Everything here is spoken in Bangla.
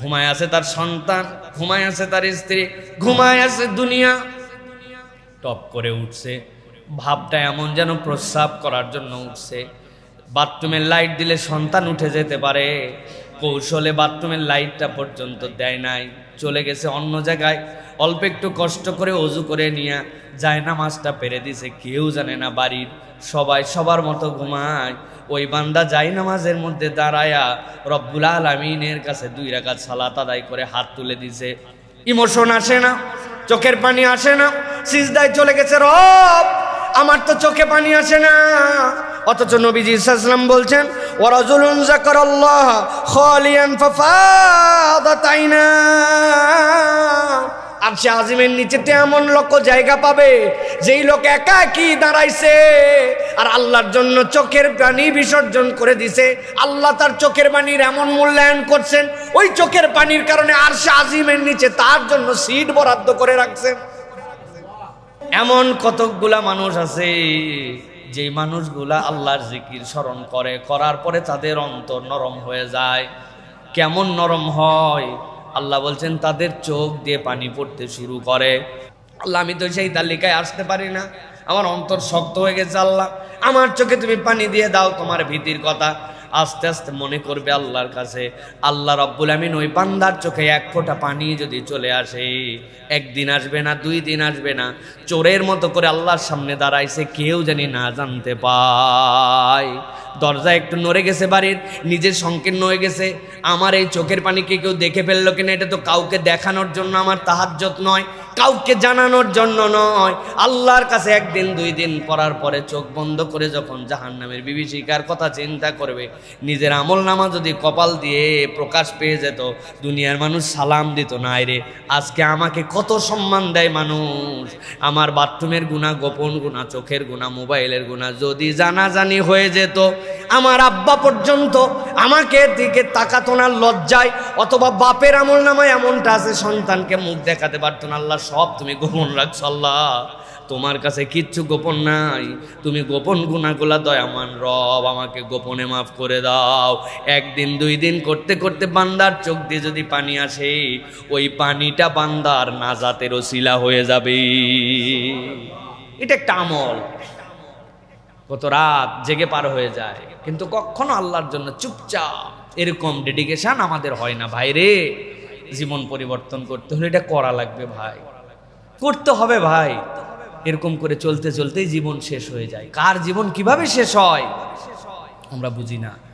ঘুমায় আছে তার সন্তান, ঘুমায় আছে তার স্ত্রী, ঘুমায় আছে দুনিয়া। টপ করে উঠছে, ভাবটা এমন যেন প্রস্রাব করার জন্য উঠছে। বাথরুমের লাইট দিলে সন্তান উঠে যেতে পারে। কৌশলে বাথরুমের লাইটটা পর্যন্ত দেয় নাই। চলে গেছে অন্য জায়গায়। অল্প একটু কষ্ট করে অজু করে নিয়ে যায় না মাছটা পেরে দিছে। কেউ জানে না বাড়ির সবাই সবার মতো ঘুমায়। ওই বান্দা যাই নামাজের মধ্যে দাঁড়ায়া রব্বুল আলমিনের কাছে দুই রাকাত সালাত আদায় করে হাত তুলে দিছে। ইমোশন আসে না, চোখের পানি আসে না, সিজদায় চলে গেছে রব। আমার তো চোখে পানি আসে না। অথচ নবীজি ইসলাম বলছেন ওয়ারাজুলুন যাকারাল্লাহ খালিয়ান ফাফাদাত আইনা আর সে আজিমের নিচেতে এমন লোক জায়গা পাবে, যেই লোক একা কি দাঁড়াইছে। আর আল্লাহর জন্য চোখের পানি বিসর্জন করে দিছে। আল্লাহ তার চোখের পানির এমন মূল্যায়ন করছেন, ওই চোখের পানির কারণে আর সে আজিমের নিচে তার জন্য সিট বরাদ্দ করে রাখছেন। এমন কতকগুলা মানুষ আছে যে মানুষগুলা আল্লাহর জিকির স্মরণ করে, করার পরে তাদের অন্তর নরম হয়ে যায়। কেমন নরম হয়? আল্লাহ বলছেন, তাদের চোখ দিয়ে পানি পড়তে শুরু করে। আল্লাহ, আমি তো সেই তালিকায় আসতে পারি না। আমার অন্তর শক্ত হয়ে গেছে আল্লাহ। আমার চোখে তুমি পানি দিয়ে দাও, তোমার ভীতির কথা। আস্তে আস্তে মনে করবে আল্লাহর কাছে, আল্লাহ রব্বুল আমিন ওই বান্দার চোখে এক ফোঁটা পানি যদি চলে আসে, একদিন আসবে না, দুই দিন আসবে না, চোরের মতো করে আল্লাহর সামনে দাঁড়াইছে, কেউ জানি না জানতে পায়। দরজা একটু নড়ে গেছে বাড়ির, নিজের সংকীর্ণ হয়ে গেছে, আমার এই চোখের পানিকে কেউ দেখে ফেলল কিনা, এটা তো কাউকে দেখানোর জন্য আমার তাহাজ্জত নয়। কাউকে জানানোর জন্য নয়। আল্লাহর কাছে একদিন, দুই দিন পড়ার পরে চোখ বন্ধ করে যখন জাহান নামের বিভীষিকার কথা চিন্তা করবে, নিজের আমল নামা যদি কপাল দিয়ে প্রকাশ পেয়ে যেত, দুনিয়ার মানুষ সালাম দিত না রে, আজকে আমাকে কত সম্মান দেয় মানুষ। আমার বাথরুমের গুণা গোপন গুণা, চোখের গুণা, মোবাইলের গুণা, যদি জানাজানি হয়ে যেত আমার আব্বা পর্যন্ত আমাকে দিকে তাকাতো না, লজ্জায়, অথবা বাপের আমল নামায় এমনটা আছে, সন্তানকে মুখ দেখাতে পারতো না। আল্লাহ, সব তুমি গোপন রাখছো, আল্লাহ। তোমার কাছে কিচ্ছু গোপন নাই। তুমি গোপন গুণাগুলা দয়ামান রব, আমাকে গোপনে মাফ করে দাও। একদিন, দুই দিন করতে করতে বান্দার চোখ দিয়ে যদি পানি আসে, ওই পানিটা বান্দার নাজাতের ওসিলা হয়ে যাবে। এটা একটা আমল। কত রাত জেগে পার হয়ে যায়। কিন্তু কখনো আল্লাহর জন্য চুপচাপ এরকম ডেডিকেশন আমাদের হয় না। ভাই রে, জীবন পরিবর্তন করতে হলে এটা করা লাগবে ভাই। করতে হবে ভাই। এরকম করে চলতে চলতেই জীবন শেষ হয়ে যায়। কার জীবন কীভাবে শেষ হয়, আমরা বুঝি না।